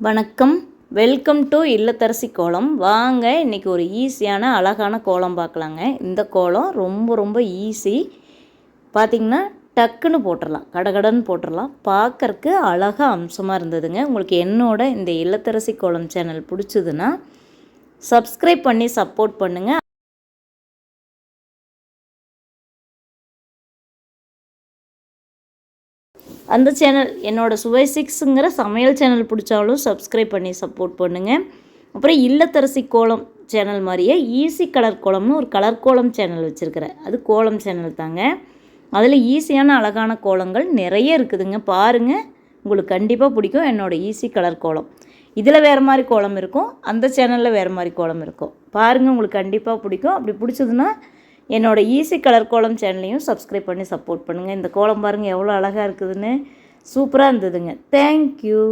வணக்கம். Welcome to இல்லத்தரசி கோலம். வாங்க இன்றைக்கி ஒரு ஈஸியான அழகான கோலம் பார்க்கலாங்க. இந்த கோலம் ரொம்ப ரொம்ப ஈஸி. பார்த்திங்கன்னா டக்குன்னு போட்டுடலாம் கடகடன்னு போட்டுடலாம் பார்க்கறக்கு அழகாக அம்சமாக இருந்ததுங்க. உங்களுக்கு என்னோட இந்த இல்லத்தரசி கோலம் சேனல் பிடிச்சதுன்னா சப்ஸ்கிரைப் பண்ணி சப்போர்ட் பண்ணுங்கள் அந்த சேனல் என்னோடய சுவை சிக்ஸுங்கிற சமையல் சேனல் பிடிச்சாலும் சப்ஸ்கிரைப் பண்ணி சப்போர்ட் பண்ணுங்கள் அப்புறம் இல்லத்தரசி கோலம் சேனல் மாதிரியே ஈஸி கலர் கோலம்னு ஒரு கலர் கோலம் சேனல் வச்சுருக்கிறேன். அது கோலம் சேனல் தாங்க. அதில் ஈஸியான அழகான கோலங்கள் நிறைய இருக்குதுங்க. பாருங்கள் உங்களுக்கு கண்டிப்பாக பிடிக்கும் என்னோடய ஈஸி கலர் கோலம். இதில் வேறு மாதிரி கோலம் இருக்கும் அந்த சேனலில் வேறு மாதிரி கோலம் இருக்கும். பாருங்கள் உங்களுக்கு கண்டிப்பாக பிடிக்கும். அப்படி பிடிச்சதுன்னா என்னோடய ஈஸி கலர் கோலம் சேனலையும் சப்ஸ்கிரைப் பண்ணி சப்போர்ட் பண்ணுங்கள் இந்த கோலம் பாருங்கள் எவ்வளோ அழகாக இருக்குதுன்னு. சூப்பராக இருந்ததுங்க. தேங்க்யூ